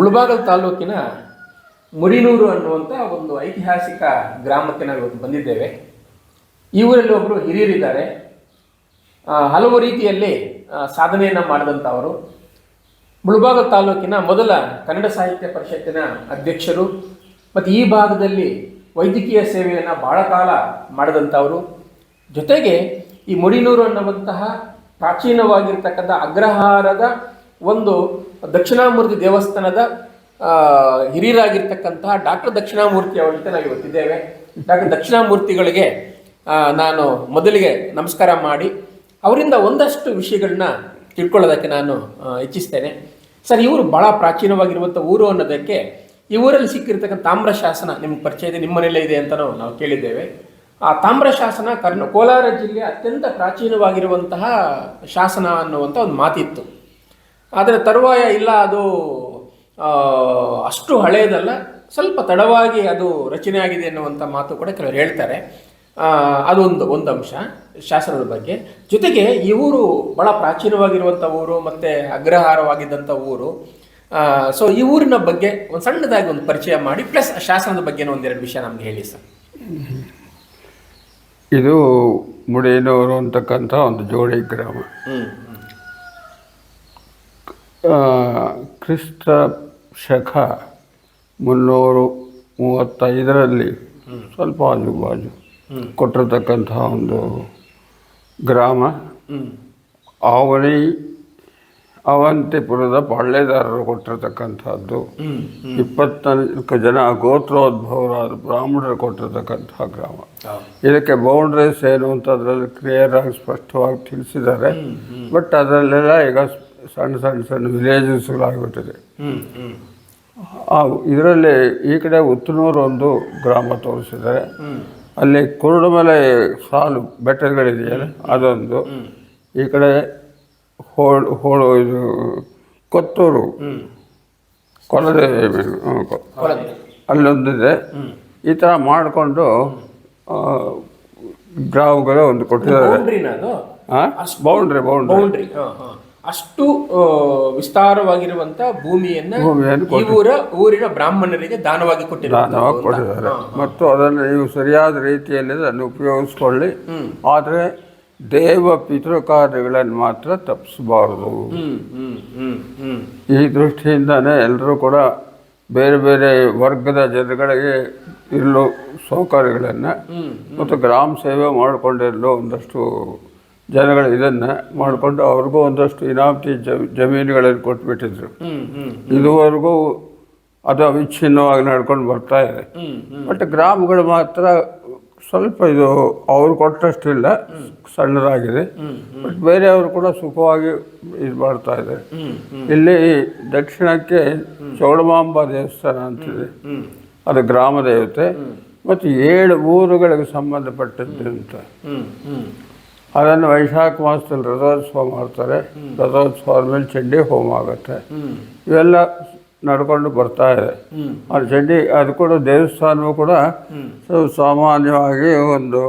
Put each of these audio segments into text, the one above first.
ಮುಳಬಾಗಲ್ ತಾಲೂಕಿನ ಮುರಿನೂರು ಅನ್ನುವಂಥ ಒಂದು ಐತಿಹಾಸಿಕ ಗ್ರಾಮಕ್ಕೆ ನಾವು ಇವತ್ತು ಬಂದಿದ್ದೇವೆ. ಈ ಊರಲ್ಲಿ ಒಬ್ಬರು ಹಿರಿಯರಿದ್ದಾರೆ. ಹಲವು ರೀತಿಯಲ್ಲಿ ಸಾಧನೆಯನ್ನು ಮಾಡಿದಂಥವರು ಮುಳಬಾಗಲ್ ತಾಲೂಕಿನ ಮೊದಲ ಕನ್ನಡ ಸಾಹಿತ್ಯ ಪರಿಷತ್ತಿನ ಅಧ್ಯಕ್ಷರು ಮತ್ತು ಈ ಭಾಗದಲ್ಲಿ ವೈದ್ಯಕೀಯ ಸೇವೆಯನ್ನು ಬಹಳ ಕಾಲ ಮಾಡಿದಂಥವರು ಜೊತೆಗೆ ಈ ಮುಡಿನೂರು ಅನ್ನುವಂತಹ ಪ್ರಾಚೀನವಾಗಿರ್ತಕ್ಕಂಥ ಅಗ್ರಹಾರದ ಒಂದು ದಕ್ಷಿಣಾಮೂರ್ತಿ ದೇವಸ್ಥಾನದ ಹಿರಿಯರಾಗಿರ್ತಕ್ಕಂತಹ ಡಾಕ್ಟರ್ ದಕ್ಷಿಣಾಮೂರ್ತಿ ಅವರ ಜೊತೆ ನಾವು ಇವತ್ತಿದ್ದೇವೆ. ಡಾಕ್ಟರ್ ದಕ್ಷಿಣಾಮೂರ್ತಿಗಳಿಗೆ ನಾನು ಮೊದಲಿಗೆ ನಮಸ್ಕಾರ ಮಾಡಿ, ಅವರಿಂದ ಒಂದಷ್ಟು ವಿಷಯಗಳನ್ನ ತಿಳ್ಕೊಳ್ಳೋದಕ್ಕೆ ನಾನು ಇಚ್ಛಿಸ್ತೇನೆ. ಸರ್, ಇವರು ಭಾಳ ಪ್ರಾಚೀನವಾಗಿರುವಂಥ ಊರು ಅನ್ನೋದಕ್ಕೆ ಈ ಊರಲ್ಲಿ ಸಿಕ್ಕಿರ್ತಕ್ಕಂಥ ತಾಮ್ರ ಶಾಸನ ನಿಮ್ಗೆ ಪರಿಚಯ ಇದೆ, ನಿಮ್ಮ ಇದೆ ಅಂತಲೂ ನಾವು ಕೇಳಿದ್ದೇವೆ. ಆ ತಾಮ್ರ ಶಾಸನ ಕರ್ನ ಕೋಲಾರ ಜಿಲ್ಲೆಯ ಅತ್ಯಂತ ಪ್ರಾಚೀನವಾಗಿರುವಂತಹ ಶಾಸನ ಅನ್ನುವಂಥ ಒಂದು ಮಾತಿತ್ತು. ಆದರೆ ತರುವಾಯ ಇಲ್ಲ ಅದು ಅಷ್ಟು ಹಳೆಯದಲ್ಲ ಸ್ವಲ್ಪ ತಡವಾಗಿ ಅದು ರಚನೆ ಆಗಿದೆ ಅನ್ನುವಂಥ ಮಾತು ಕೂಡ ಕೆಲವರು ಹೇಳ್ತಾರೆ. ಅದೊಂದು ಒಂದು ಅಂಶ ಶಾಸನದ ಬಗ್ಗೆ. ಜೊತೆಗೆ ಈ ಊರು ಬಹಳ ಪ್ರಾಚೀನವಾಗಿರುವಂಥ ಊರು ಮತ್ತು ಅಗ್ರಹಾರವಾಗಿದ್ದಂಥ ಊರು. ಸೊ ಈ ಊರಿನ ಬಗ್ಗೆ ಒಂದು ಸಣ್ಣದಾಗಿ ಒಂದು ಪರಿಚಯ ಮಾಡಿ ಪ್ಲಸ್ ಶಾಸನದ ಬಗ್ಗೆ ಒಂದೆರಡು ವಿಷಯ ನಮ್ಗೆ ಹೇಳಿ ಸರ್. ಇದು ಮುಡೇನೂರು ಅಂತಕ್ಕಂಥ ಒಂದು ಜೋಡಿ ಗ್ರಾಮ. ಕ್ರಿಸ್ತ ಶಖ ಮುನ್ನೂರು ಮೂವತ್ತೈದರಲ್ಲಿ ಸ್ವಲ್ಪ ಆಜು ಬಾಜು ಕೊಟ್ಟಿರ್ತಕ್ಕಂಥ ಒಂದು ಗ್ರಾಮ. ಅವನಿ ಅವಂತಿಪುರದ ಪಾಳ್ಯದಾರರು ಕೊಟ್ಟಿರತಕ್ಕಂಥದ್ದು. ಇಪ್ಪತ್ನಾಲ್ಕು ಜನ ಗೋತ್ರೋದ್ಭವರಾದ ಬ್ರಾಹ್ಮಣರು ಕೊಟ್ಟಿರತಕ್ಕಂಥ ಗ್ರಾಮ. ಇದಕ್ಕೆ ಬೌಂಡ್ರೀಸ್ ಏನು ಅಂತ ಅದರಲ್ಲಿ ಕ್ಲಿಯರ್ ಆಗಿ ಸ್ಪಷ್ಟವಾಗಿ ತಿಳಿಸಿದ್ದಾರೆ. ಬಟ್ ಅದರಲ್ಲೆಲ್ಲ ಈಗ ಸಣ್ಣ ಸಣ್ಣ ಸಣ್ಣ ವಿಲೇಜಸ್ಗಳಾಗುತ್ತದೆ ಆ ಇದರಲ್ಲಿ ಈ ಕಡೆ ಉತ್ತನೂರು ಒಂದು ಗ್ರಾಮ ತೋರಿಸಿದ್ದಾರೆ. ಅಲ್ಲಿ ಕುರುಡುಮಲೆ ಸಾಲು ಬೆಟ್ಟಗಳಿದೆಯಲ್ಲ ಅದೊಂದು. ಈ ಕಡೆ ಹೋಳು ಹೋಳು ಇದು ಕೊತ್ತೂರು. ಕೊಳದೆ ಹ್ಮ್, ಕೊ- ಅಲ್ಲೊಂದಿದೆ ಈ ಥರ ಮಾಡಿಕೊಂಡು ಗ್ರಾಮಗಳು ಒಂದು ಕೊಟ್ಟಿದ್ದಾರೆ. ಬೌಂಡ್ರಿ ಬೌಂಡ್ರಿ ಅಷ್ಟು ವಿಸ್ತಾರವಾಗಿರುವಂತಹ ವಿಸ್ತಾರವಾಗಿರುವಂತ ಭೂಮಿಯನ್ನ ಈ ಊರ ಊರಿನ ಬ್ರಾಹ್ಮಣರಿಗೆ ದಾನವಾಗಿ ಕೊಟ್ಟಿದ್ದಾರೆ. ಮತ್ತು ಅದನ್ನು ನೀವು ಸರಿಯಾದ ರೀತಿಯಲ್ಲಿ ಅದನ್ನು ಉಪಯೋಗಿಸ್ಕೊಳ್ಳಿ. ಆದರೆ ದೇವ ಪಿತೃ ಕಾರ್ಯಗಳನ್ನು ಮಾತ್ರ ತಪ್ಪಿಸಬಾರದು. ಈ ದೃಷ್ಟಿಯಿಂದನೇ ಎಲ್ಲರೂ ಕೂಡ ಬೇರೆ ಬೇರೆ ವರ್ಗದ ಜನಗಳಿಗೆ ಇರಲು ಸೌಕರ್ಯಗಳನ್ನು ಮತ್ತು ಗ್ರಾಮ ಸೇವೆ ಮಾಡಿಕೊಂಡಿರಲು ಒಂದಷ್ಟು ಜನಗಳು ಇದನ್ನು ಮಾಡಿಕೊಂಡು ಅವ್ರಿಗೂ ಒಂದಷ್ಟು ಇನಾಮತಿ ಜಮೀನುಗಳನ್ನು ಕೊಟ್ಬಿಟ್ಟಿದ್ರು. ಇದುವರೆಗೂ ಅದು ಅವಿಚ್ಛಿನ್ನವಾಗಿ ನಡ್ಕೊಂಡು ಬರ್ತಾ ಇದೆ. ಬಟ್ ಗ್ರಾಮಗಳು ಮಾತ್ರ ಸ್ವಲ್ಪ ಇದು ಅವ್ರು ಕೊಟ್ಟಷ್ಟಿಲ್ಲ ಸಣ್ಣದಾಗಿದೆ. ಬಟ್ ಬೇರೆಯವರು ಕೂಡ ಸುಖವಾಗಿ ಇದು ಮಾಡ್ತಾ ಇದೆ. ಇಲ್ಲಿ ದಕ್ಷಿಣಕ್ಕೆ ಚೌಡಮಾಂಬ ದೇವಸ್ಥಾನ ಅಂತಿದೆ. ಅದು ಗ್ರಾಮ ದೇವತೆ. ಮತ್ತು ಏಳು ಊರುಗಳಿಗೆ ಸಂಬಂಧಪಟ್ಟದ್ದು ಅಂತ. ಅದನ್ನು ವೈಶಾಖ ಮಾಸದಲ್ಲಿ ರಥೋತ್ಸವ ಮಾಡ್ತಾರೆ. ರಥೋತ್ಸವ ಆದಮೇಲೆ ಚಂಡಿ ಹೋಮ ಆಗುತ್ತೆ. ಇವೆಲ್ಲ ನಡ್ಕೊಂಡು ಬರ್ತಾ ಇದೆ. ಅದು ಚಂಡಿ ಅದು ಕೂಡ ದೇವಸ್ಥಾನವೂ ಕೂಡ ಸಾಮಾನ್ಯವಾಗಿ ಒಂದು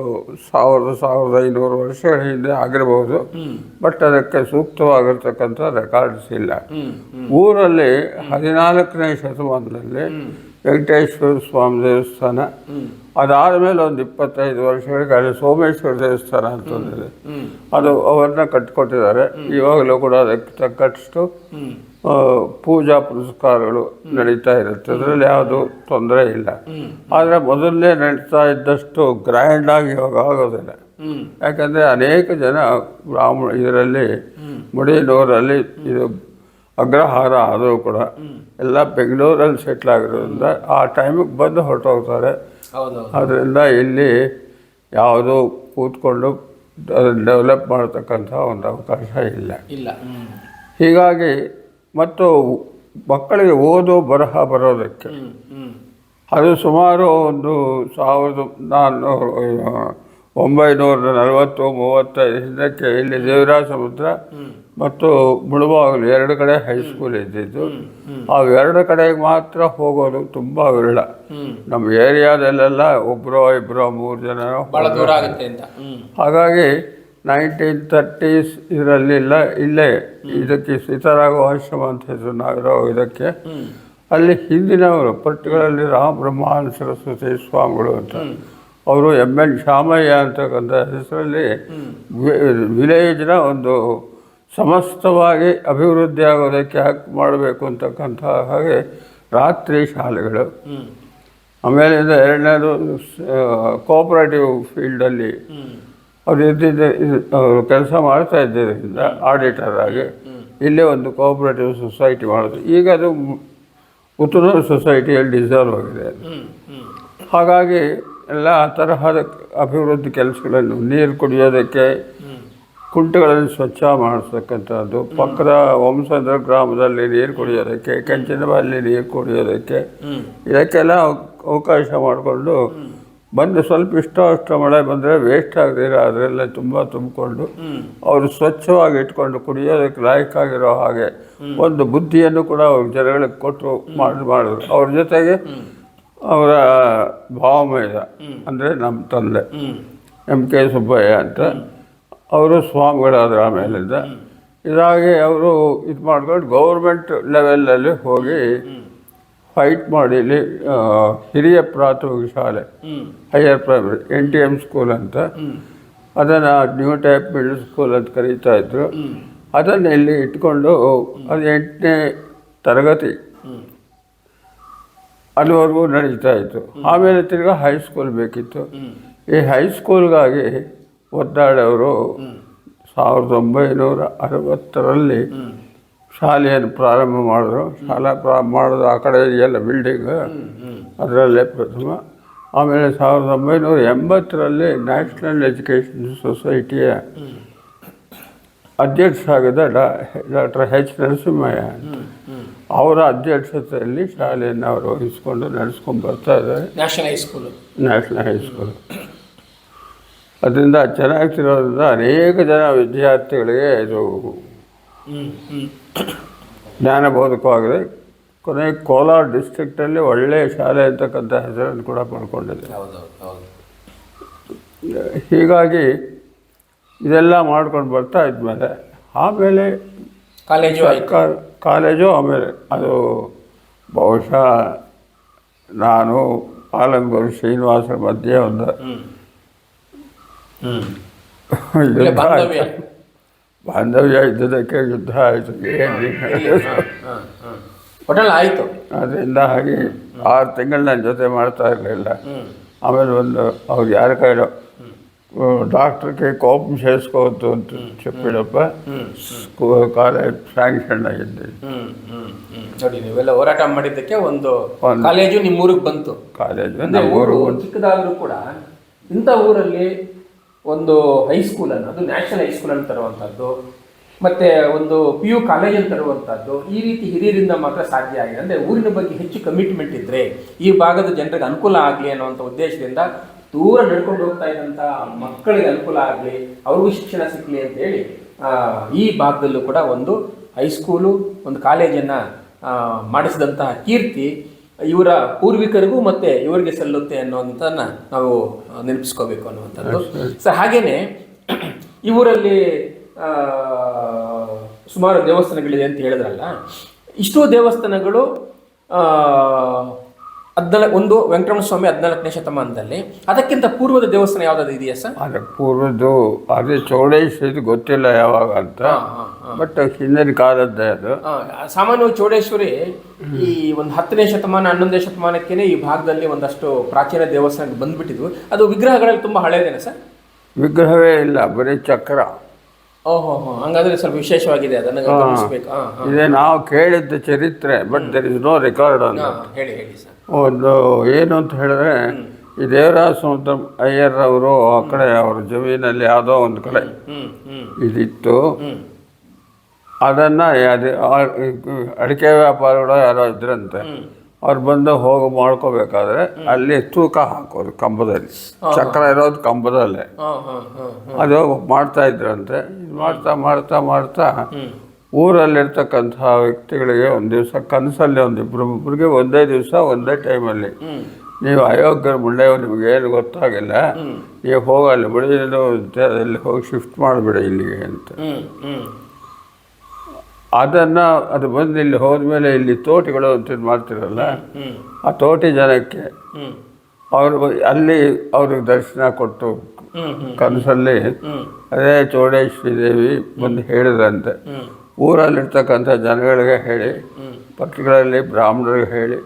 ಸಾವಿರದ ಸಾವಿರದ ಐನೂರು ವರ್ಷಗಳ ಹಿಂದೆ ಆಗಿರಬಹುದು ಬಟ್ ಅದಕ್ಕೆ ಸೂಕ್ತವಾಗಿರ್ತಕ್ಕಂಥ ರೆಕಾರ್ಡ್ಸ್ ಇಲ್ಲ. ಊರಲ್ಲಿ ಹದಿನಾಲ್ಕನೇ ಶತಮಾನದಲ್ಲಿ ವೆಂಕಟೇಶ್ವರ ಸ್ವಾಮಿ ದೇವಸ್ಥಾನ ಅದಾದ ಮೇಲೆ ಒಂದು ಇಪ್ಪತ್ತೈದು ವರ್ಷಗಳಿಗೆ ಅಲ್ಲಿ ಸೋಮೇಶ್ವರ ದೇವಸ್ಥಾನ ಅಂತ ಒಂದಿದೆ. ಅದು ಅವರನ್ನ ಕಟ್ಟಿಕೊಟ್ಟಿದ್ದಾರೆ ಇವಾಗಲೂ ಕೂಡ ಅದಕ್ಕೆ ತಕ್ಕಷ್ಟು ಪೂಜಾ ಪುರಸ್ಕಾರಗಳು ನಡೀತಾ ಇರುತ್ತೆ. ಅದರಲ್ಲಿ ಯಾವುದು ತೊಂದರೆ ಇಲ್ಲ. ಆದರೆ ಮೊದಲನೇ ನಡೀತಾ ಇದ್ದಷ್ಟು ಗ್ರ್ಯಾಂಡಾಗಿ ಇವಾಗ ಆಗೋದಿಲ್ಲ. ಯಾಕಂದರೆ ಅನೇಕ ಜನ ಬ್ರಾಹ್ಮಣ ಇದರಲ್ಲಿ ಮುಡಿಯನೂರಲ್ಲಿ ಇದು ಅಗ್ರಹಾರ ಆದರೂ ಕೂಡ. ಎಲ್ಲ ಬೆಂಗಳೂರಲ್ಲಿ ಸೆಟ್ಲ್ ಆಗಿರೋದ್ರಿಂದ ಆ ಟೈಮಿಗೆ ಬಂದು ಹೊರಟೋಗ್ತಾರೆ. ಅದರಿಂದ ಇಲ್ಲಿ ಯಾವುದು ಕೂತ್ಕೊಂಡು ಅದನ್ನು ಡೆವಲಪ್ ಮಾಡತಕ್ಕಂಥ ಒಂದು ಅವಕಾಶ ಇಲ್ಲ. ಇಲ್ಲ ಹೀಗಾಗಿ ಮತ್ತು ಮಕ್ಕಳಿಗೆ ಓದು ಬರಹ ಬರೋದಕ್ಕೆ ಅದು ಸುಮಾರು ಒಂದು ಸಾವಿರದ ನಾನ್ನೂರು ಒಂಬೈನೂರ ನಲವತ್ತು ಮೂವತ್ತ ಹಿಂದಕ್ಕೆ ಇಲ್ಲಿ ದೇವರಾಜ ಸಮುದ್ರ ಮತ್ತು ಮುಳುಬಾಗಿಲು ಎರಡು ಕಡೆ ಹೈಸ್ಕೂಲ್ ಇದ್ದಿದ್ದು. ಆ ಎರಡು ಕಡೆಗೆ ಮಾತ್ರ ಹೋಗೋದು ತುಂಬ ವಿರಳ. ನಮ್ಮ ಏರಿಯಾದಲ್ಲೆಲ್ಲ ಒಬ್ಬರೋ ಇಬ್ಬರೋ ಮೂರು ಜನ ಹಾಗಾಗಿ ನೈನ್ಟೀನ್ ತರ್ಟೀಸ್ ಇದರಲ್ಲಿಲ್ಲ ಇಲ್ಲೇ ಇದಕ್ಕೆ ಸೀತಾರಾಘವ ಆಶ್ರಮ ಅಂತ ಹೆಸರು ನಾವಿರೋ ಇದಕ್ಕೆ. ಅಲ್ಲಿ ಹಿಂದಿನವರು ಪರ್ಟಿಕ್ಯುಲರ್ಲಿ ರಾಮ ಬ್ರಹ್ಮಾನ್ ಸರಸ್ವತಿ ಸ್ವಾಮಿಗಳು ಅಂತ. ಅವರು ಎಂ ಎನ್ ಶಾಮಯ್ಯ ಅಂತಕ್ಕಂಥ ಹೆಸರಲ್ಲಿ ವಿಲೇಜ್ನ ಒಂದು ಸಮಸ್ತವಾಗಿ ಅಭಿವೃದ್ಧಿ ಆಗೋದಕ್ಕೆ ಹಾಕಿ ಮಾಡಬೇಕು ಅಂತಕ್ಕಂಥ ಹಾಗೆ ರಾತ್ರಿ ಶಾಲೆಗಳು. ಆಮೇಲೆ ಆಮೇಲಿಂದ ಎರಡನೇದು ಕೋಆಪರೇಟಿವ್ ಫೀಲ್ಡಲ್ಲಿ ಅವ್ರು ಇದ್ದಿದ್ದ ಇದು- ಅವರು ಕೆಲಸ ಮಾಡ್ತಾ ಇದ್ದರಿಂದ ಆಡಿಟರ್ ಆಗಿ ಇಲ್ಲೇ ಒಂದು ಕೋಆಪರೇಟಿವ್ ಸೊಸೈಟಿ ಮಾಡೋದು ಈಗ ಅದು ಉತ್ತರ ಸೊಸೈಟಿಯಲ್ಲಿ ಡಿಸಾಲ್ವ್ ಆಗಿದೆ. ಹಾಗಾಗಿ ಎಲ್ಲ ತರಹದ ಅಭಿವೃದ್ಧಿ ಕೆಲಸಗಳನ್ನು ನೀರು ಕುಡಿಯೋದಕ್ಕೆ ಕುಂಟೆಗಳನ್ನು ಸ್ವಚ್ಛ ಮಾಡಿಸ್ತಕ್ಕಂಥದ್ದು. ಪಕ್ಕದ ವಂಶದ ಗ್ರಾಮದಲ್ಲಿ ನೀರು ಕುಡಿಯೋದಕ್ಕೆ ಕೆಂಚನಬಲ್ಲಿ ನೀರು ಕುಡಿಯೋದಕ್ಕೆ ಇದಕ್ಕೆಲ್ಲ ಅವ- ಅವಕಾಶ ಮಾಡಿಕೊಂಡು ಬಂದು ಸ್ವಲ್ಪ ಇಷ್ಟ ಅಷ್ಟು ಮಳೆ ಬಂದರೆ ವೇಸ್ಟ್ ಆಗದಿರ ಅದರಲ್ಲೇ ತುಂಬ ತುಂಬಿಕೊಂಡು ಅವರು ಸ್ವಚ್ಛವಾಗಿ ಇಟ್ಕೊಂಡು ಕುಡಿಯೋದಕ್ಕೆ ಲಾಯಕ್ಕಾಗಿರೋ ಹಾಗೆ ಒಂದು ಬುದ್ಧಿಯನ್ನು ಕೂಡ ಅವ್ರ ಜನಗಳಿಗೆ ಕೊಟ್ಟು ಮಾಡಿ ಮಾಡಿದ್ರು. ಅವ್ರ ಜೊತೆಗೆ ಅವರ ಭಾವಮೇಧ ಅಂದರೆ ನಮ್ಮ ತಂದೆ. ಎಂ ಕೆ ಸುಬ್ಬಯ್ಯ ಅಂತ. ಅವರು ಸ್ವಾಮಿಗಳಾದ ಆಮೇಲಿಂದ. ಇದಾಗಿ ಅವರು ಇದು ಮಾಡ್ಕೊಂಡು ಗೌರ್ಮೆಂಟ್ ಲೆವೆಲಲ್ಲಿ ಹೋಗಿ ಫೈಟ್ ಮಾಡಿ ಇಲ್ಲಿ ಹಿರಿಯ ಪ್ರಾಥಮಿಕ ಶಾಲೆ higher primary N T M school ಅಂತ. ಅದನ್ನು ನ್ಯೂ ಟೈಪ್ ಮಿಡಲ್ ಸ್ಕೂಲ್ ಅಂತ ಕರೀತಾ ಇದ್ರು. ಅದನ್ನು ಇಲ್ಲಿ ಇಟ್ಕೊಂಡು ಅದು ಎಂಟನೇ ತರಗತಿ ಅಲ್ಲಿವರೆಗೂ ನಡೀತಾ ಇತ್ತು. ಆಮೇಲೆ ತಿರ್ಗಾ ಹೈಸ್ಕೂಲ್ ಬೇಕಿತ್ತು. ಈ ಹೈಸ್ಕೂಲ್ಗಾಗಿ ಒದ್ದಾಡವರು ಸಾವಿರದ ಒಂಬೈನೂರ ಅರವತ್ತರಲ್ಲಿ ಶಾಲೆಯನ್ನು ಪ್ರಾರಂಭ ಮಾಡಿದ್ರು. ಶಾಲಾ ಪ್ರಾರಂಭ ಮಾಡೋದು ಆ ಕಡೆ ಎಲ್ಲ ಬಿಲ್ಡಿಂಗ್ ಅದರಲ್ಲೇ ಪ್ರಥಮ. ಆಮೇಲೆ ಸಾವಿರದ ಒಂಬೈನೂರ ಎಂಬತ್ತರಲ್ಲಿ ನ್ಯಾಷನಲ್ ಎಜುಕೇಷನ್ ಸೊಸೈಟಿಯ ಅಧ್ಯಕ್ಷರಾಗಿದ್ದ ಡಾ ಡಾಕ್ಟರ್ ಹೆಚ್ ನರಸಿಂಹಯ್ಯ. ಅವರ ಅಧ್ಯಕ್ಷತೆಯಲ್ಲಿ ಶಾಲೆಯನ್ನು ಅವರು ವಹಿಸ್ಕೊಂಡು ನಡೆಸ್ಕೊಂಡು ಬರ್ತಾ ಇದ್ದಾರೆ. ನ್ಯಾಷನಲ್ ಹೈಸ್ಕೂಲು ನ್ಯಾಷನಲ್ ಹೈಸ್ಕೂಲು ಅದರಿಂದ ಚೆನ್ನಾಗ್ತಿರೋದ್ರಿಂದ ಅನೇಕ ಜನ ವಿದ್ಯಾರ್ಥಿಗಳಿಗೆ ಇದು ಜ್ಞಾನಬೋಧಕವಾಗಿದೆ ಕೊನೆ ಕೋಲಾರ ಡಿಸ್ಟ್ರಿಕ್ಟಲ್ಲಿ ಒಳ್ಳೆಯ ಶಾಲೆ ಅಂತಕ್ಕಂಥ ಹೆಸರನ್ನು ಕೂಡ ಪಡ್ಕೊಂಡಿದೆ. ಹೀಗಾಗಿ ಇದೆಲ್ಲ ಮಾಡ್ಕೊಂಡು ಬರ್ತಾ ಇದ್ಮೇಲೆ ಆಮೇಲೆ ಕಾಲೇಜು ಸರ್ಕಾರ ಕಾಲೇಜು ಆಮೇಲೆ ಅದು ಬಹುಶಃ ನಾನು ಪಾಲಂಗೂರು ಶ್ರೀನಿವಾಸರ ಮಧ್ಯೆ ಒಂದು ಯುದ್ಧ ಆಯಿತು. ಬಾಂಧವ್ಯ ಇದ್ದದಕ್ಕೆ ಯುದ್ಧ ಆಯಿತು. ಏನು ಒಟ್ಟಲ್ಲಿ ಆಯ್ತು. ಅದರಿಂದ ಹಾಗೆ ಆರು ತಿಂಗಳು ನನ್ನ ಜೊತೆ ಮಾಡ್ತಾ ಇರಲಿಲ್ಲ. ಆಮೇಲೆ ಒಂದು ಅವ್ರು ಯಾರು ಕೈಲೋ డాక్టర్కి ಕೋಪ ಸೇರಿಸ್ಕೋತು ಅಂತ చెప్పిడప్ప ಕಾಲೇಜ್ ಸ್ಯಾಂಕ್ಷನ್ ಆಗಿದ್ದೆ. ನೋಡಿ ನೀವೆಲ್ಲ ಹೋರಾಟ ಮಾಡಿದ್ದಕ್ಕೆ ಒಂದು ಕಾಲೇಜು ನಿಮ್ಮ ಊರಿಗೆ ಬಂತು. ಕಾಲೇಜು ಊರು ಚಿಕ್ಕದಾದರೂ ಕೂಡ ಇಂಥ ಊರಲ್ಲಿ ಒಂದು ಹೈಸ್ಕೂಲ್ ಅನ್ನು ಅದು ನ್ಯಾಷನಲ್ ಹೈಸ್ಕೂಲ್ ಅಂತ ತರುವಂಥದ್ದು ಮತ್ತೆ ಒಂದು ಪಿ ಯು ಕಾಲೇಜಲ್ಲಿ ತರುವಂಥದ್ದು ಈ ರೀತಿ ಹಿರಿಯರಿಂದ ಮಾತ್ರ ಸಾಧ್ಯ ಆಗಿದೆ. ಅಂದರೆ ಊರಿನ ಬಗ್ಗೆ ಹೆಚ್ಚು ಕಮಿಟ್ಮೆಂಟ್ ಇದ್ದರೆ ಈ ಭಾಗದ ಜನರಿಗೆ ಅನುಕೂಲ ಆಗಲಿ ಅನ್ನುವಂಥ ಉದ್ದೇಶದಿಂದ ದೂರ ನಡ್ಕೊಂಡು ಹೋಗ್ತಾ ಇದ್ದಂಥ ಮಕ್ಕಳಿಗೆ ಅನುಕೂಲ ಆಗಲಿ ಅವ್ರಿಗೂ ಶಿಕ್ಷಣ ಸಿಗಲಿ ಅಂತ ಹೇಳಿ ಆ, ಈ ಭಾಗದಲ್ಲೂ ಕೂಡ ಒಂದು ಹೈಸ್ಕೂಲು ಒಂದು ಕಾಲೇಜನ್ನು ಮಾಡಿಸಿದಂತಹ ಕೀರ್ತಿ ಇವರ ಪೂರ್ವಿಕರಿಗೂ ಮತ್ತೆ ಇವರಿಗೆ ಸಲ್ಲುತ್ತೆ ಅನ್ನುವಂಥದ್ದನ್ನ ನಾವು ನೆನಪಿಸ್ಕೋಬೇಕು ಅನ್ನುವಂಥದ್ದು. ಸೊ ಹಾಗೇನೆ ಇವರಲ್ಲಿ ಸುಮಾರು ದೇವಸ್ಥಾನಗಳಿದೆ ಅಂತ ಹೇಳಿದ್ರಲ್ಲ ಇಷ್ಟೋ ದೇವಸ್ಥಾನಗಳು ಹದ್ನಾಲ್ಕು ಒಂದು ವೆಂಕಟರಮಣ ಸ್ವಾಮಿ ಹದಿನಾಲ್ಕನೇ ಶತಮಾನದಲ್ಲಿ. ಅದಕ್ಕಿಂತ ಪೂರ್ವದ ದೇವಸ್ಥಾನ ಯಾವ್ದಾದ್ರು ಇದೆಯಾ ಸರ್? ಅದಕ್ಕೆ ಪೂರ್ವದ್ದು ಅದೇ ಚೌಡೇಶ್ವರಿ ಗೊತ್ತಿಲ್ಲ ಯಾವಾಗ ಅಂತ. ಬಟ್ ಹಿಂದಿನ ಕಾಲದ್ದೇ ಅದು. ಸಾಮಾನ್ಯವಾಗಿ ಚೌಡೇಶ್ವರಿ ಈ ಒಂದು ಹತ್ತನೇ ಶತಮಾನ ಹನ್ನೊಂದನೇ ಶತಮಾನಕ್ಕೇನೆ ಈ ಭಾಗದಲ್ಲಿ ಒಂದಷ್ಟು ಪ್ರಾಚೀನ ದೇವಸ್ಥಾನಕ್ಕೆ ಬಂದ್ಬಿಟ್ಟಿದ್ವು. ಅದು ವಿಗ್ರಹಗಳಲ್ಲಿ ತುಂಬಾ ಹಳೆಯದೇನೆ ಸರ್? ವಿಗ್ರಹವೇ ಇಲ್ಲ ಬರೀ ಚಕ್ರ. ಓಹೋ ಹೋ ಹಂಗಾದ್ರೆ ಸ್ವಲ್ಪ ವಿಶೇಷವಾಗಿದೆ ಅದನ್ನು ಗಮನಿಸ್ಬೇಕು. ಇದೇ ನಾವು ಕೇಳಿದ್ದ ಚರಿತ್ರೆ but there is no record ಹೇಳಿ ಹೇಳಿ ಸರ್. ಒಂದು ಏನು ಅಂತ ಹೇಳಿದ್ರೆ ಈ ದೇವರಾಜ ಸ್ವಂತ ಅಯ್ಯರ್ ಅವರು ಆ ಕಡೆ ಅವ್ರ ಜಮೀನಲ್ಲಿ ಯಾವುದೋ ಒಂದು ಕಡೆ ಇದಿತ್ತು. ಅದನ್ನು ಅದು ಅಡಿಕೆ ವ್ಯಾಪಾರಿಗಳು ಯಾರೋ ಇದ್ರಂತೆ ಅವ್ರು ಬಂದು ಹೋಗಿ ಮಾಡ್ಕೋಬೇಕಾದ್ರೆ ಅಲ್ಲಿ ತೂಕ ಹಾಕೋದು ಕಂಬದಲ್ಲಿ. ಚಕ್ರ ಇರೋದು ಕಂಬದಲ್ಲೇ. ಅದು ಮಾಡ್ತಾ ಇದ್ರಂತೆ. ಇದ್ ಮಾಡ್ತಾ ಮಾಡ್ತಾ ಮಾಡ್ತಾ ಊರಲ್ಲಿರ್ತಕ್ಕಂಥ ವ್ಯಕ್ತಿಗಳಿಗೆ ಒಂದು ದಿವಸ, ಕನಸಲ್ಲಿ ಒಂದಿಬ್ರು ಒಬ್ಬರಿಗೆ ಒಂದೇ ದಿವಸ, ಒಂದೇ ಟೈಮಲ್ಲಿ. ನೀವು ಅಯೋಗ್ಯರ ಮುಂದೆ ನಿಮ್ಗೆ ಏನು ಗೊತ್ತಾಗಿಲ್ಲ. ಈಗ ಹೋಗಲ್ಲ ಬಿಡಿ ಅಲ್ಲಿ ಹೋಗಿ ಶಿಫ್ಟ್ ಮಾಡಿಬಿಡಿ ಇಲ್ಲಿಗೆ ಅಂತ. ಅದನ್ನು, ಅದು ಬಂದು ಇಲ್ಲಿ ಹೋದ್ಮೇಲೆ ಇಲ್ಲಿ ತೋಟಿಗಳು ಅಂತ ಮಾಡ್ತಿರಲ್ಲ, ಆ ತೋಟಿ ಜನಕ್ಕೆ ಅವರು ಅಲ್ಲಿ ಅವ್ರಿಗೆ ದರ್ಶನ ಕೊಟ್ಟು ಕನಸಲ್ಲಿ, ಅದೇ ಚೋಡೇಶ್ವರಿ ದೇವಿ ಬಂದು ಹೇಳಿದ್ರಂತೆ. ಊರಲ್ಲಿರ್ತಕ್ಕಂಥ ಜನಗಳಿಗೆ ಹೇಳಿ ಪರ್ಟಿಕ್ಯುಲರ್ಲಿ ಬ್ರಾಹ್ಮಣರಿಗೆ ಹೇಳಿ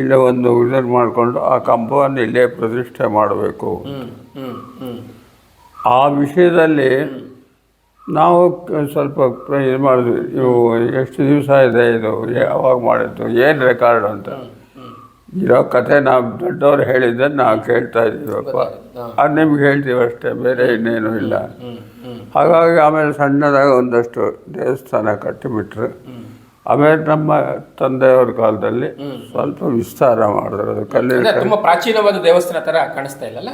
ಇಲ್ಲೇ ಒಂದು ಇದನ್ನು ಮಾಡಿಕೊಂಡು ಆ ಕಂಬವನ್ನು ಇಲ್ಲೇ ಪ್ರತಿಷ್ಠೆ ಮಾಡಬೇಕು. ಆ ವಿಷಯದಲ್ಲಿ ನಾವು ಸ್ವಲ್ಪ ಇದು ಮಾಡಿದ್ವಿ. ಇವು ಎಷ್ಟು ದಿವಸ ಇದೆ ಇದು ಯಾವಾಗ ಮಾಡಿದ್ದು ಏನು ರೆಕಾರ್ಡ್ ಅಂತ. ಇರೋ ಕಥೆ ನಾವು ದೊಡ್ಡವ್ರು ಹೇಳಿದ್ದನ್ನು ನಾವು ಕೇಳ್ತಾ ಇದ್ದೀವಪ್ಪ. ಅದು ನಿಮ್ಗೆ ಹೇಳ್ತೀವಿ ಅಷ್ಟೇ ಬೇರೆ ಇನ್ನೇನು ಇಲ್ಲ. ಹಾಗಾಗಿ ಆಮೇಲೆ ಸಣ್ಣದಾಗಿ ಒಂದಷ್ಟು ದೇವಸ್ಥಾನ ಕಟ್ಟಿಬಿಟ್ರು. ಆಮೇಲೆ ನಮ್ಮ ತಂದೆಯವ್ರ ಕಾಲದಲ್ಲಿ ಸ್ವಲ್ಪ ವಿಸ್ತಾರ ಮಾಡಿದ್ರು. ಅದು ಕಲ್ಲಿನ ಪ್ರಾಚೀನವಾದ ದೇವಸ್ಥಾನ ತರ ಕಾಣಿಸ್ತಾ ಇಲ್ಲಲ್ಲ?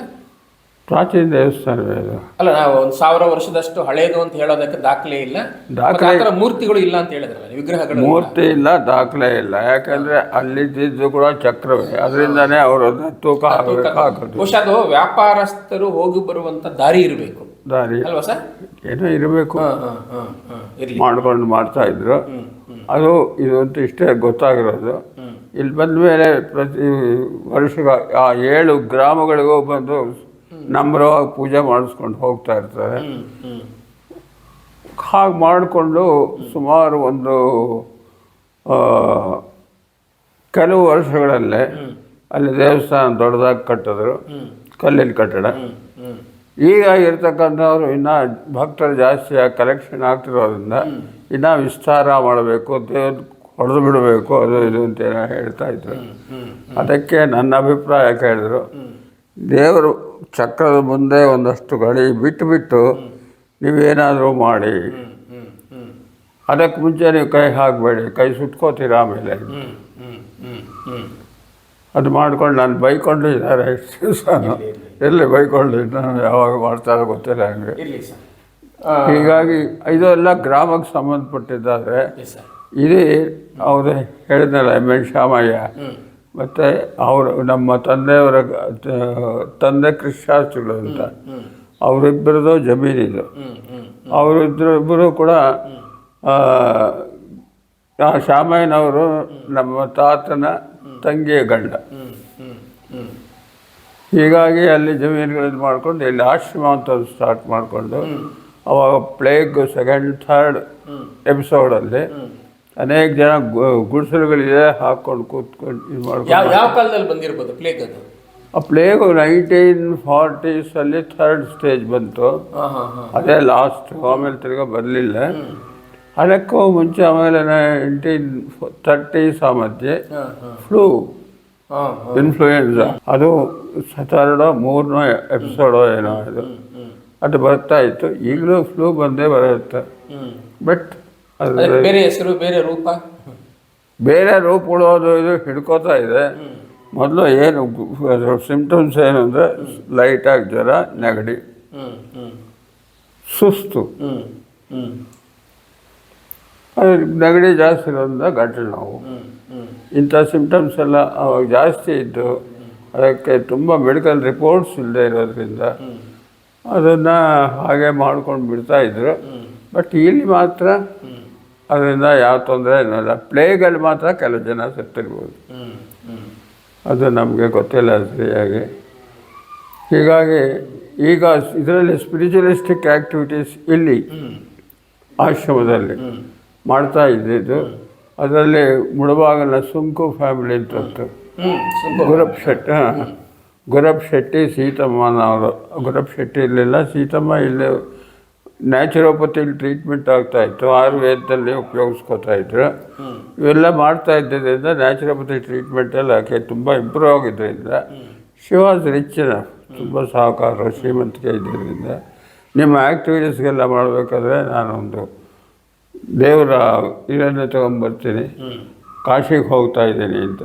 ಪ್ರಾಚೀನ ದೇವಸ್ಥಾನ ಇದು ಅಲ್ಲ ನಾವು ಒಂದು ಸಾವಿರ ವರ್ಷದಷ್ಟು ಹಳೇದು ಅಂತ ಹೇಳೋದಕ್ಕೆ ದಾಖಲೆ ಇಲ್ಲ. ದಾಖಲೆ- ಮತ್ತೆ ಆ ಥರ ಮೂರ್ತಿಗಳು ಇಲ್ಲ ಅಂತ ಹೇಳಿದ್ರಲ್ಲ ವಿಗ್ರಹಗಳು ಇಲ್ಲ. ಮೂರ್ತಿ ಇಲ್ಲ ದಾಖಲೆ ಇಲ್ಲ. ಯಾಕಂದ್ರೆ ಅಲ್ಲಿದ್ದು ಕೂಡ ಚಕ್ರವೇ. ಅದರಿಂದನೇ ಅವರು ತೂಕ ಹಾಕಬೇಕು ಹಾಕೋದು ಬಹುಶಃ ಅದು ವ್ಯಾಪಾರಸ್ಥರು ಹೋಗಿ ಬರುವಂತ ದಾರಿ ಇರಬೇಕು. ದಾರಿ. ಅಲ್ವಾ ಸರ್? ಏನೋ ಇರಬೇಕು. ಹಾ ಹಾ ಹಾ ಹಾ ಇರ್ಲಿ. ಮಾಡ್ಕೊಂಡು ಮಾಡ್ತಾ ಇದ್ರು. ಅದು ಇದು ಅಂತ ಇಷ್ಟೇ ಗೊತ್ತಾಗಿರೋದು. ಇಲ್ಲಿ ಬಂದ ಮೇಲೆ ಪ್ರತಿ ವರ್ಷ ಆ ಏಳು ಗ್ರಾಮಗಳಿಗೂ ಬಂದು ನಂಬರವಾಗಿ ಪೂಜೆ ಮಾಡಿಸ್ಕೊಂಡು ಹೋಗ್ತಾ ಇರ್ತಾರೆ. ಹಾಗೆ ಮಾಡಿಕೊಂಡು ಸುಮಾರು ಒಂದು ಕೆಲವು ವರ್ಷಗಳಲ್ಲೇ ಅಲ್ಲಿ ದೇವಸ್ಥಾನ ದೊಡ್ಡದಾಗಿ ಕಟ್ಟಿದ್ರು ಕಲ್ಲಿನ ಕಟ್ಟಡ. ಈಗ ಇರ್ತಕ್ಕಂಥವ್ರು ಇನ್ನು ಭಕ್ತರು ಜಾಸ್ತಿ ಕಲೆಕ್ಷನ್ ಆಗ್ತಿರೋದ್ರಿಂದ ಇನ್ನೂ ವಿಸ್ತಾರ ಮಾಡಬೇಕು ದೇವ್ರ ಹೊಡೆದು ಬಿಡಬೇಕು ಅದು ಇದು ಅಂತ ಹೇಳ್ತಾ ಇದ್ರು. ಅದಕ್ಕೆ ನನ್ನ ಅಭಿಪ್ರಾಯ ಕೇಳಿದ್ರು ದೇವರು ಚಕ್ರದ ಮುಂದೆ ಒಂದಷ್ಟು ಗಡಿ ಬಿಟ್ಟು ಬಿಟ್ಟು ನೀವೇನಾದರೂ ಮಾಡಿ. ಅದಕ್ಕೆ ಮುಂಚೆ ನೀವು ಕೈ ಹಾಕಬೇಡಿ ಕೈ ಸುಟ್ಕೋತೀರ ಆಮೇಲೆ. ಅದು ಮಾಡ್ಕೊಂಡು ನಾನು ಬೈಕೊಂಡು ಇದ್ದಾರೆ ಎಷ್ಟು ದಿವಸ. ಎಲ್ಲಿ ಬೈಕೊಂಡು ನಾನು ಯಾವಾಗ ಮಾಡ್ತಾರೋ ಗೊತ್ತಿಲ್ಲ ನನಗೆ. ಹೀಗಾಗಿ ಇದೆಲ್ಲ ಗ್ರಾಮಕ್ಕೆ ಸಂಬಂಧಪಟ್ಟಿದ್ದಾದರೆ ಇದೇ ಅವರು ಹೇಳಿದ್ನಲ್ಲ ಎಂ ಎನ್ ಶಾಮಯ್ಯ ಹ್ಞೂ ಮತ್ತು ಅವರು ನಮ್ಮ ತಂದೆಯವರ ತಂದೆ ಕೃಷಿಶಾಸ್ತ್ರಿಗಳು ಅಂತ. ಅವರಿಬ್ಬರದು ಜಮೀನಿದು ಅವರು ಹ್ಞೂ ಇಬ್ಬರು ಕೂಡ ಶಾಮಯ್ಯನವರು ನಮ್ಮ ತಾತನ ತಂಗಿಯ ಗಂಡ. ಹೀಗಾಗಿ ಅಲ್ಲಿ ಜಮೀನುಗಳನ್ನು ಮಾಡ್ಕೊಂಡು ಇಲ್ಲಿ ಆಶ್ರಮ ಅಂತ ಸ್ಟಾರ್ಟ್ ಮಾಡಿಕೊಂಡು ಅವಾಗ ಪ್ಲೇಗ್ ಸೆಕೆಂಡ್ ಥರ್ಡ್ ಎಪಿಸೋಡಲ್ಲಿ ಅನೇಕ ಜನ ಗು- ಗುಡಿಸಲುಗಳಿದೆ ಹಾಕ್ಕೊಂಡು ಕೂತ್ಕೊಂಡು ಇದು ಯಾವ ಮಾಡ್ಕೊಂಡು ಯಾವ ಕಾಲದಲ್ಲಿ ಬಂದಿರ್ಬೋದು ಪ್ಲೇಗ್ ಅದು? ಆ ಪ್ಲೇಗು ನೈನ್ಟೀನ್ ಫಾರ್ಟೀಸಲ್ಲಿ ಥರ್ಡ್ ಸ್ಟೇಜ್ ಬಂತು. ಹಾ ಹಾ ಹಾಂ. ಅದೇ ಲಾಸ್ಟ್ ಆಮೇಲೆ ತಿರ್ಗಾ ಬರಲಿಲ್ಲ. ಅದಕ್ಕೂ ಮುಂಚೆ ಆಮೇಲೆ ನೈನ್ಟೀನ್ ತರ್ಟೀಸ್ ಆ ಮಧ್ಯೆ ಹಾಂ ಹಾಂ. ಫ್ಲೂ ಹಾಂ ಹಾ. ಇನ್ಫ್ಲೂಯೆನ್ಸಾ ಅದು ಸತರ್ಡೋ ಮೂರನೋ ಎಪಿಸೋಡೋ ಏನೋ ಅದು. ಅದು ಬರ್ತಾ ಇತ್ತು. ಈಗಲೂ ಫ್ಲೂ ಬಂದೇ ಬರುತ್ತೆ. ಬಟ್ ಅದು ಬೇರೆ ಹೆಸರು ಬೇರೆ ರೂಪ? ಬೇರೆ ರೂಪಗಳು ಅದು ಇದು ಹಿಡ್ಕೋತಾ ಇದೆ. ಮೊದಲು ಏನು ಸಿಂಪ್ಟಮ್ಸ್ ಏನು ಅಂದರೆ ಲೈಟಾಗಿ ಜ್ವರ ನೆಗಡಿ. ಸುಸ್ತು. ಅದು ನೆಗಡಿ ಜಾಸ್ತಿ ಇರೋದ್ರಿಂದ ಗಂಟಲು ನಾವು. ಇಂಥ ಸಿಂಪ್ಟಮ್ಸ್ ಎಲ್ಲ ಅವಾಗ ಜಾಸ್ತಿ ಇದ್ದು ಅದಕ್ಕೆ ತುಂಬ ಮೆಡಿಕಲ್ ರಿಪೋರ್ಟ್ಸ್ ಇಲ್ಲದೆ ಇರೋದ್ರಿಂದ ಅದನ್ನು ಹಾಗೆ ಮಾಡ್ಕೊಂಡು ಬಿಡ್ತಾ ಇದ್ರು. ಬಟ್ ಇಲ್ಲಿ ಮಾತ್ರ ಅದರಿಂದ ಯಾವ ತೊಂದರೆ ಇಲ್ಲ ಪ್ಲೇಗಲ್ಲಿ ಮಾತ್ರ ಕೆಲವು ಜನ ಸತ್ತಿರ್ಬೋದು ಅದು ನಮಗೆ ಗೊತ್ತಿಲ್ಲ ಸರಿಯಾಗಿ ಹೀಗಾಗಿ ಈಗ ಇದರಲ್ಲಿ ಸ್ಪಿರಿಚುಲಿಸ್ಟಿಕ್ ಆ್ಯಕ್ಟಿವಿಟೀಸ್ ಇಲ್ಲಿ ಆಶ್ರಮದಲ್ಲಿ ಮಾಡ್ತಾ ಇದ್ದಿದ್ದು, ಅದರಲ್ಲಿ ಮುಳಬಾಗಲ ಸುಂಕು ಫ್ಯಾಮಿಲಿ ಅಂತ ಇತ್ತು. ಹ್ಞೂ ಗುರಪ್ ಶೆಟ್ಟಿ. ಗುರಪ್ ಶೆಟ್ಟಿ ಸೀತಮ್ಮನವರು ಗುರಪ್ ಶೆಟ್ಟಿ ಇರಲಿಲ್ಲ, ಸೀತಮ್ಮ ಇಲ್ಲಿ ನ್ಯಾಚುರೋಪತಿಲಿ ಟ್ರೀಟ್ಮೆಂಟ್ ಆಗ್ತಾ ಇತ್ತು ಆಯುರ್ವೇದದಲ್ಲಿ ಉಪಯೋಗಿಸ್ಕೊತಾ ಇದ್ರು. ಇವೆಲ್ಲ ಮಾಡ್ತಾ ಇದ್ದರಿಂದ ನ್ಯಾಚುರೋಪತಿ ಟ್ರೀಟ್ಮೆಂಟಲ್ಲಿ ಆಕೆ ತುಂಬ ಇಂಪ್ರೂವ್ ಆಗಿದ್ದರಿಂದ ಶಿ ವಾಸ್ ತುಂಬ ಸಹಕಾರ ಶ್ರೀಮಂತಿಕೆ ಇದ್ದರಿಂದ ನಿಮ್ಮ ಆ್ಯಕ್ಟಿವಿಟೀಸ್ಗೆಲ್ಲ ಮಾಡಬೇಕಾದ್ರೆ ನಾನೊಂದು ದೇವರ ಇದನ್ನು ತೊಗೊಂಬರ್ತೀನಿ ಕಾಶಿಗೆ ಹೋಗ್ತಾ ಇದ್ದೀನಿ ಅಂತ.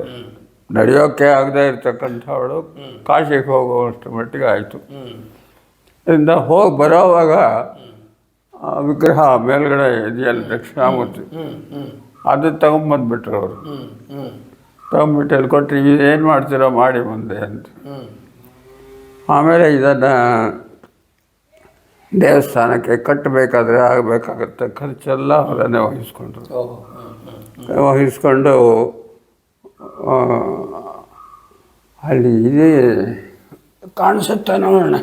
ನಡೆಯೋಕ್ಕೆ ಆಗದೇ ಇರ್ತಕ್ಕಂಥವಳು ಕಾಶಿಗೆ ಹೋಗುವಷ್ಟು ಮಟ್ಟಿಗೆ ಆಯಿತು. ಇದರಿಂದ ಅದರಿಂದ ಹೋಗಿ ಬರೋವಾಗ ಆ ವಿಗ್ರಹ ಮೇಲ್ಗಡೆ ಇದೆಯಲ್ಲ ದಕ್ಷಿಣಾಮೂರ್ತಿ? ಅದು ತಗೊಂಬಂದ್ಬಿಟ್ರು ಅವರು. ತಗೊಂಬಿಟ್ಟು ಅಲ್ಲಿ ಕೊಟ್ಟರೆ ಏನು ಮಾಡ್ತೀರೋ ಮಾಡಿ ಮುಂದೆ ಅಂತ. ಆಮೇಲೆ ಇದನ್ನು ದೇವಸ್ಥಾನಕ್ಕೆ ಕಟ್ಟಬೇಕಾದ್ರೆ ಆಗಬೇಕಾಗತ್ತೆ. ಖರ್ಚೆಲ್ಲ ಅವರನ್ನೇ ವಹಿಸ್ಕೊಂಡ್ರು ವಹಿಸ್ಕೊಂಡು ಅಲ್ಲಿ ಇದೇ ಕಾಣಿಸುತ್ತೆ ನೋಡೋಣ.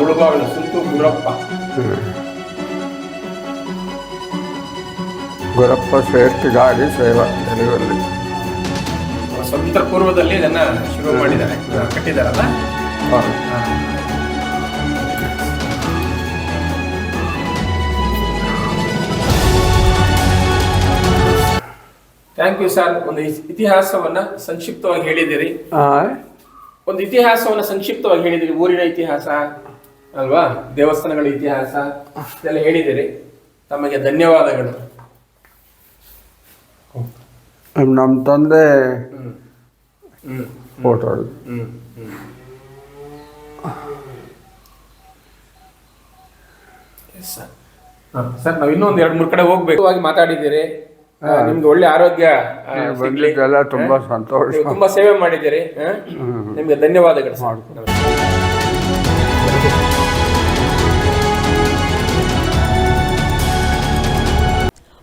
ಹಾಂ ಸುಂತು ಗುರಪ್ಪ ಗುರಪ್ಪ ಶ್ರೇಷ್ಠ ಗಾಡಿ ಸೇವಾ ತೆಲುಗಲ್ಲಿ ಸ್ವತಂತ್ರ ಪೂರ್ವದಲ್ಲಿ ಇದನ್ನ ಶುರು ಮಾಡಿದ್ದಾರೆ ಕಟ್ಟಿದಾರಲ್ಲ ಥ್ಯಾಂಕ್ ಯು ಸರ್ ಒಂದು ಇತಿಹಾಸವನ್ನ ಸಂಕ್ಷಿಪ್ತವಾಗಿ ಹೇಳಿದಿರಿ. ಒಂದು ಇತಿಹಾಸವನ್ನ ಸಂಕ್ಷಿಪ್ತವಾಗಿ ಹೇಳಿದಿರಿ. ಊರಿನ ಇತಿಹಾಸ. ಅಲ್ವಾ? ದೇವಸ್ಥಾನಗಳ ಇತಿಹಾಸ ಎಲ್ಲ ಹೇಳಿದ್ದೀರಿ. ತಮಗೆ ಧನ್ಯವಾದಗಳು. ನಮ್ಮ ತಂದೆ ಹ್ಮ್. ಸರ್ ನಾವ್ ಇನ್ನೊಂದು ಎರಡು ಮೂರು ಕಡೆ ಹೋಗ್ಬೇಕು. ಆಗಿ ಮಾತಾಡಿದ್ದೀರಿ. ನಿಮ್ಗೆ ಒಳ್ಳೆ ಆರೋಗ್ಯ ತುಂಬಾ ಸಂತೋಷ. ತುಂಬಾ ಸೇವೆ ಮಾಡಿದ್ದೀರಿ? ನಿಮ್ಗೆ ಧನ್ಯವಾದಗಳು